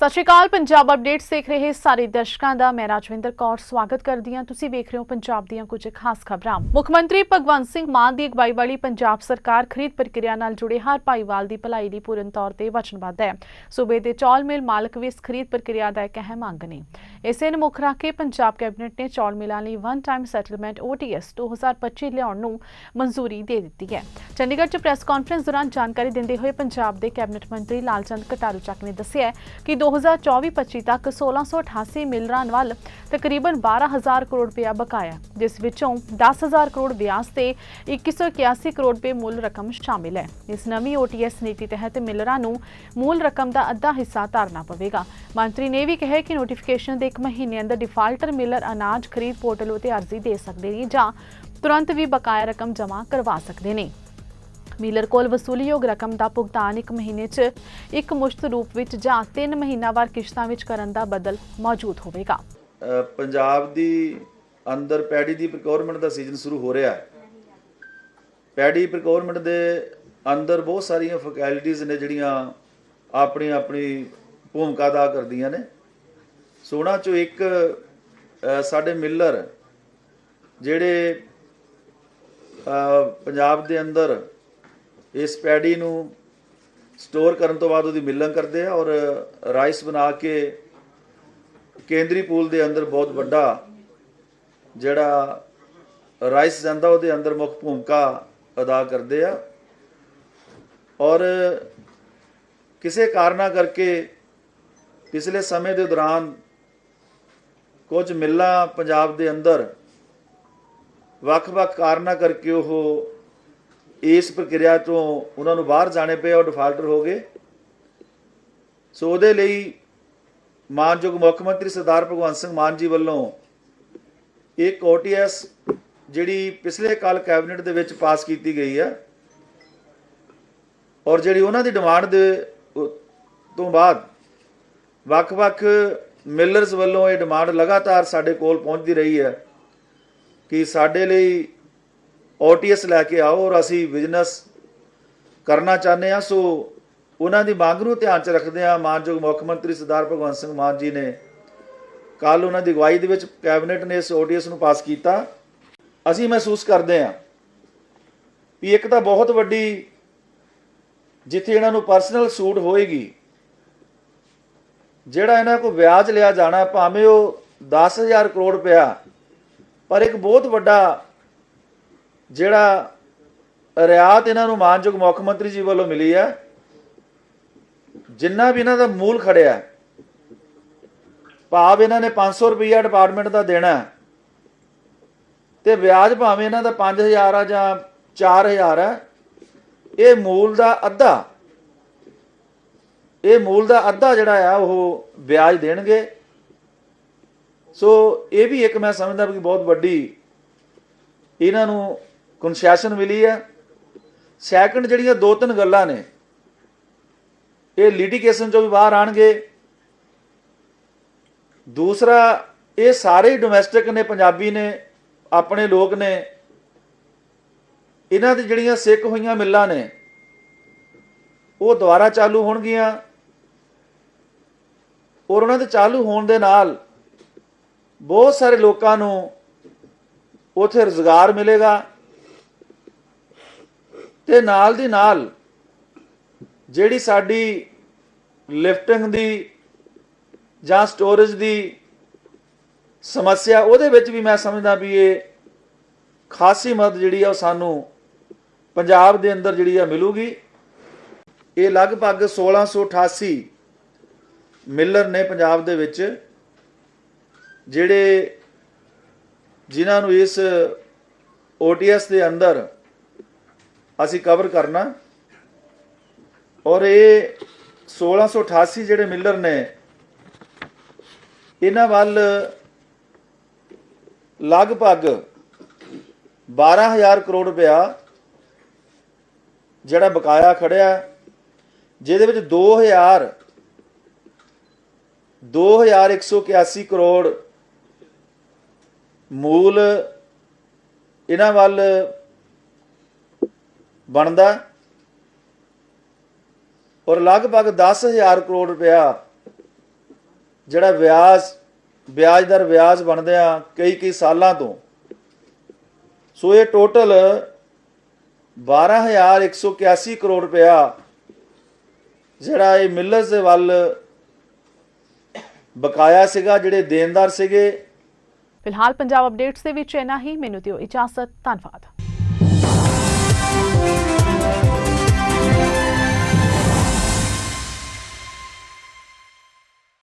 ਸਤਿ ਸ਼੍ਰੀ ਅਕਾਲ, ਪੰਜਾਬ ਅਪਡੇਟਸ ਦੇਖ ਰਹੇ ਸਾਰੇ ਦਰਸ਼ਕਾਂ ਦਾ। ਮੈਂ ਰਾਜਵਿੰਦਰ ਕੌਰ, ਸਵਾਗਤ ਕਰਦੀ ਹਾਂ। ਤੁਸੀਂ ਵੇਖ ਰਹੇ ਹੋ ਪੰਜਾਬ ਦੀਆਂ ਕੁਝ ਖਾਸ ਖਬਰਾਂ। ਮੁੱਖ ਮੰਤਰੀ ਭਗਵੰਤ ਸਿੰਘ ਮਾਨ ਦੀ ਅਗਵਾਈ ਵਾਲੀ ਪੰਜਾਬ ਸਰਕਾਰ ਖਰੀਦ ਪ੍ਰਕਿਰਿਆ ਨਾਲ ਜੁੜੇ ਹਰ ਭਾਈਵਾਲ ਦੀ ਭਲਾਈ ਲਈ ਪੂਰਨ ਤੌਰ ਤੇ ਵਚਨਬੱਧ ਹੈ। ਸੂਬੇ ਦੇ ਚੌਲ ਮਿਲ ਮਾਲਕ ਵੀ ਇਸ ਖਰੀਦ ਪ੍ਰਕਿਰਿਆ ਦਾ ਇੱਕ ਅਹਿਮ ਅੰਗ ਨੇ। ਇਸੇ ਨੂੰ ਮੁੱਖ ਰੱਖ ਕੇ ਪੰਜਾਬ ਕੈਬਨਿਟ ਨੇ ਚੌਲ ਮਿਲਾਂ ਲਈ ਵਨ ਟਾਈਮ ਸੈਟਲਮੈਂਟ OTS 2025 ਲਿਆਉਣ ਨੂੰ ਮਨਜ਼ੂਰੀ ਦੇ ਦਿੱਤੀ ਹੈ। ਚੰਡੀਗੜ੍ਹ 'ਚ ਪ੍ਰੈਸ ਕਾਨਫਰੰਸ ਦੌਰਾਨ ਜਾਣਕਾਰੀ ਦਿੰਦੇ ਹੋਏ ਪੰਜਾਬ ਦੇ ਕੈਬਨਿਟ ਮੰਤਰੀ ਲਾਲਚੰਦ ਕਟਾਰੂ ਚੱਕ ਨੇ ਦੱਸਿਆ ਹੈ ਕਿ 2024-25 ਤੱਕ 1688 ਮਿਲਰਾਂ ਵੱਲ ਤਕਰੀਬਨ 12000 ਕਰੋੜ ਰੁਪਇਆ ਬਕਾਇਆ ਜਿਸ ਵਿੱਚੋਂ 10000 ਕਰੋੜ ਵਿਆਜ ਤੇ 2181 ਕਰੋੜ ਰੁਪਏ ਮੁੱਲ ਰਕਮ ਸ਼ਾਮਿਲ ਹੈ। ਇਸ ਨਵੀਂ OTS ਨੀਤੀ ਤਹਿਤ ਮਿਲਰਾਂ ਨੂੰ ਮੂਲ ਰਕਮ ਦਾ ਅੱਧਾ ਹਿੱਸਾ ਧਾਰਨਾ ਪਵੇਗਾ। ਮੰਤਰੀ ਨੇ ਵੀ ਕਿਹਾ ਕਿ ਨੋਟੀਫਿਕੇਸ਼ਨ ਦੇ ਇੱਕ ਮਹੀਨੇ ਅੰਦਰ ਡਿਫਾਲਟਰ ਮਿਲਰ ਅਨਾਜ ਖਰੀਦ ਪੋਰਟਲ ਉਤੇ ਅਰਜ਼ੀ ਦੇ ਸਕਦੇ ਨੇ ਜਾਂ ਤੁਰੰਤ ਵੀ ਬਕਾਇਆ ਰਕਮ ਜਮ੍ਹਾਂ ਕਰਵਾ ਸਕਦੇ ਨੇ। ਮੀਲਰ ਕੋਲ ਵਸੂਲੀਯੋਗ ਰਕਮ ਦਾ ਭੁਗਤਾਨ ਇੱਕ ਮਹੀਨੇ 'ਚ ਇੱਕ ਮੁਸ਼ਤ ਰੂਪ ਵਿੱਚ ਜਾਂ 3 ਮਹੀਨਾਵਾਰ ਕਿਸ਼ਤਾਂ ਵਿੱਚ ਕਰਨ ਦਾ ਬਦਲ ਮੌਜੂਦ ਹੋਵੇਗਾ। ਪੰਜਾਬ ਦੀ ਅੰਦਰ ਪੈਡੀ ਦੀ ਪ੍ਰੋਕਿਉਰਮੈਂਟ ਦਾ ਸੀਜ਼ਨ ਸ਼ੁਰੂ ਹੋ ਰਿਹਾ ਹੈ। ਪੈਡੀ ਪ੍ਰੋਕਿਉਰਮੈਂਟ ਦੇ ਅੰਦਰ ਬਹੁਤ ਸਾਰੀਆਂ ਫੈਕਲਟੀਆਂ ਨੇ ਜਿਹੜੀਆਂ ਆਪਣੀ ਆਪਣੀ ਭੂਮਿਕਾ ਅਦਾ ਕਰਦੀਆਂ ਨੇ। ਸੋਨਾ ਚੋਂ ਇੱਕ ਸਾਡੇ ਮਿਲਰ ਜਿਹੜੇ ਪੰਜਾਬ ਦੇ ਅੰਦਰ ਇਸ ਪੈਡੀ ਨੂੰ ਸਟੋਰ ਕਰਨ ਤੋਂ ਬਾਅਦ ਉਹਦੀ ਮਿਲਣ ਕਰਦੇ ਆ ਔਰ ਰਾਈਸ ਬਣਾ ਕੇ ਕੇਂਦਰੀ ਪੂਲ ਦੇ ਅੰਦਰ ਬਹੁਤ ਵੱਡਾ ਜਿਹੜਾ ਰਾਈਸ ਜਾਂਦਾ ਉਹਦੇ ਅੰਦਰ ਮੁੱਖ ਭੂਮਿਕਾ ਅਦਾ ਕਰਦੇ ਆ। ਔਰ ਕਿਸੇ ਕਾਰਨਾ ਕਰਕੇ ਪਿਛਲੇ ਸਮੇਂ ਦੇ ਦੌਰਾਨ ਕੁਝ ਮਿੱਲਾਂ ਪੰਜਾਬ ਦੇ ਅੰਦਰ ਵੱਖ-ਵੱਖ ਕਾਰਨਾ ਕਰਕੇ ਉਹ ਇਸ ਪ੍ਰਕਿਰਿਆ ਤੋਂ ਉਹਨਾਂ ਨੂੰ ਬਾਹਰ ਜਾਣੇ ਪਏ ਔਰ ਡਿਫਾਲਟਰ ਹੋ ਗਏ। ਸੋ ਉਹਦੇ ਲਈ ਮਾਨਯੋਗ ਮੁੱਖ ਮੰਤਰੀ ਸਰਦਾਰ ਭਗਵੰਤ ਸਿੰਘ ਮਾਨ ਜੀ ਵੱਲੋਂ ਇੱਕ ਓਟੀਐਸ ਜਿਹੜੀ ਪਿਛਲੇ ਕਾਲ ਕੈਬਨਿਟ ਦੇ ਵਿੱਚ ਪਾਸ ਕੀਤੀ ਗਈ ਹੈ ਔਰ ਜਿਹੜੀ ਉਹਨਾਂ ਦੀ ਡਿਮਾਂਡ ਦੇ ਤੋਂ ਬਾਅਦ ਵੱਖ-ਵੱਖ ਮਿਲਰਸ ਵੱਲੋਂ ਇਹ ਡਿਮਾਂਡ ਲਗਾਤਾਰ ਸਾਡੇ ਕੋਲ ਪਹੁੰਚਦੀ ਰਹੀ ਹੈ ਕਿ ਸਾਡੇ ਲਈ ਓਟੀਐਸ ਲੈ ਕੇ ਆਓ ਔਰ ਅਸੀਂ ਬਿਜ਼ਨਸ ਕਰਨਾ ਚਾਹੁੰਦੇ ਹਾਂ। ਸੋ ਉਹਨਾਂ ਦੀ ਮੰਗ ਨੂੰ ਧਿਆਨ 'ਚ ਰੱਖਦੇ ਹਾਂ। ਮਾਨਯੋਗ ਮੁੱਖ ਮੰਤਰੀ ਸਰਦਾਰ ਭਗਵੰਤ ਸਿੰਘ ਮਾਨ ਜੀ ਨੇ ਕੱਲ ਉਹਨਾਂ ਦੀ ਅਗਵਾਈ ਦੇ ਵਿੱਚ ਕੈਬਨਿਟ ਨੇ ਇਸ ਓਟੀਐਸ ਨੂੰ ਪਾਸ ਕੀਤਾ। ਅਸੀਂ ਮਹਿਸੂਸ ਕਰਦੇ ਹਾਂ ਵੀ ਇੱਕ ਤਾਂ ਬਹੁਤ ਵੱਡੀ ਜਿੱਥੇ ਇਹਨਾਂ ਨੂੰ ਪਰਸਨਲ ਸੂਟ ਹੋਏਗੀ, ਜਿਹੜਾ ਇਹਨਾਂ ਕੋਲ ਵਿਆਜ ਲਿਆ ਜਾਣਾ, ਭਾਵੇਂ ਉਹ 10000 ਕਰੋੜ ਰੁਪਇਆ, ਪਰ ਇੱਕ ਬਹੁਤ ਵੱਡਾ ਜਿਹੜਾ ਰਿਆਤ ਇਹਨਾਂ ਨੂੰ ਮਾਨਯੋਗ ਮੁੱਖ ਮੰਤਰੀ ਜੀ ਵੱਲੋਂ ਮਿਲੀ ਹੈ ਜਿੰਨਾ ਵੀ ਇਹਨਾਂ ਦਾ ਮੂਲ ਖੜਿਆ ਭਾਵ ਇਹਨਾਂ ਨੇ 500 ਰੁਪਈਆ ਡਿਪਾਰਟਮੈਂਟ ਦਾ ਦੇਣਾ ਹੈ, ਤੇ ਵਿਆਜ ਭਾਵੇਂ ਇਹਨਾਂ ਦਾ 5000 ਆ ਜਾਂ 4000 ਹੈ ਇਹ ਮੂਲ ਦਾ ਅੱਧਾ ਇਹ ਮੂਲ ਦਾ ਅੱਧਾ ਜਿਹੜਾ ਆ ਉਹ ਵਿਆਜ ਦੇਣਗੇ। ਸੋ ਇਹ ਵੀ ਇੱਕ ਮੈਂ ਸਮਝਦਾ ਵੀ ਬਹੁਤ ਵੱਡੀ ਇਹਨਾਂ ਨੂੰ ਕਨਸੈਸ਼ਨ ਮਿਲੀ ਹੈ। ਸੈਕੰਡ ਜਿਹੜੀਆਂ ਦੋ ਤਿੰਨ ਗੱਲਾਂ ਨੇ, ਇਹ ਲਿਟੀਗੇਸ਼ਨ ਚੋਂ ਵੀ ਬਾਹਰ ਆਣਗੇ। ਦੂਸਰਾ, ਇਹ ਸਾਰੇ ਹੀ ਡੋਮੈਸਟਿਕ ਨੇ, ਪੰਜਾਬੀ ਨੇ, ਆਪਣੇ ਲੋਕ ਨੇ, ਇਹਨਾਂ ਦੀ ਜਿਹੜੀਆਂ ਸਿੱਕ ਹੋਈਆਂ ਮਿੱਲਾਂ ਨੇ, ਉਹ ਦੁਬਾਰਾ ਚਾਲੂ ਹੋਣਗੀਆਂ। ਔਰ ਉਹਨਾਂ ਦੇ ਚਾਲੂ ਹੋਣ ਦੇ ਨਾਲ ਬਹੁਤ ਸਾਰੇ ਲੋਕਾਂ ਨੂੰ ਉਥੇ ਰੁਜ਼ਗਾਰ ਮਿਲੇਗਾ। ਤੇ ਨਾਲ ਦੀ ਨਾਲ ਜਿਹੜੀ ਸਾਡੀ ਲਿਫਟਿੰਗ ਦੀ ਜਾਂ ਸਟੋਰੇਜ ਦੀ ਸਮੱਸਿਆ, ਉਹਦੇ ਵਿੱਚ ਵੀ ਮੈਂ ਸਮਝਦਾ ਵੀ ਇਹ ਖਾਸੀ ਮਦਦ ਜਿਹੜੀ ਆ ਉਹ ਸਾਨੂੰ ਪੰਜਾਬ ਦੇ ਅੰਦਰ ਜਿਹੜੀ ਆ ਮਿਲੂਗੀ। ਇਹ ਲਗਭਗ 1688 ਮਿਲਰ ਨੇ ਪੰਜਾਬ ਦੇ ਵਿੱਚ ਜਿਹੜੇ ਜਿਨ੍ਹਾਂ ਨੂੰ ਇਸ OTS ਦੇ ਅੰਦਰ ਅਸੀਂ ਕਵਰ ਕਰਨਾ। ਔਰ ਇਹ 1688 ਜਿਹੜੇ ਮਿਲਰ ਨੇ, ਇਹਨਾਂ ਵੱਲ ਲਗਭਗ 12000 ਕਰੋੜ ਰੁਪਇਆ ਜਿਹੜਾ ਬਕਾਇਆ ਖੜਿਆ, ਜਿਹਦੇ ਵਿੱਚ 2000 2181 ਕਰੋੜ ਮੂਲ ਇਹਨਾਂ ਵੱਲ ਬਣਦਾ ਔਰ ਲਗਭਗ 10000 ਕਰੋੜ ਰੁਪਇਆ ਜਿਹੜਾ ਵਿਆਜ ਵਿਆਜ ਦਰ ਵਿਆਜ ਬਣਦਿਆਂ ਕਈ ਕਈ ਸਾਲਾਂ ਤੋਂ। ਸੋ ਇਹ ਟੋਟਲ 12181 ਕਰੋੜ ਰੁਪਇਆ ਜਿਹੜਾ ਇਹ ਮਿਲਰਸ ਦੇ ਵੱਲ ਬਕਾਇਆ ਸੀਗਾ, ਜਿਹੜੇ ਦੇਣਦਾਰ ਸੀਗੇ। ਫਿਲਹਾਲ ਪੰਜਾਬ ਅਪਡੇਟਸ ਦੇ ਵਿੱਚ ਇੰਨਾ ਹੀ। ਮੈਨੂੰ ਦਿਓ ਇਜਾਜ਼ਤ। ਧੰਨਵਾਦ। Музика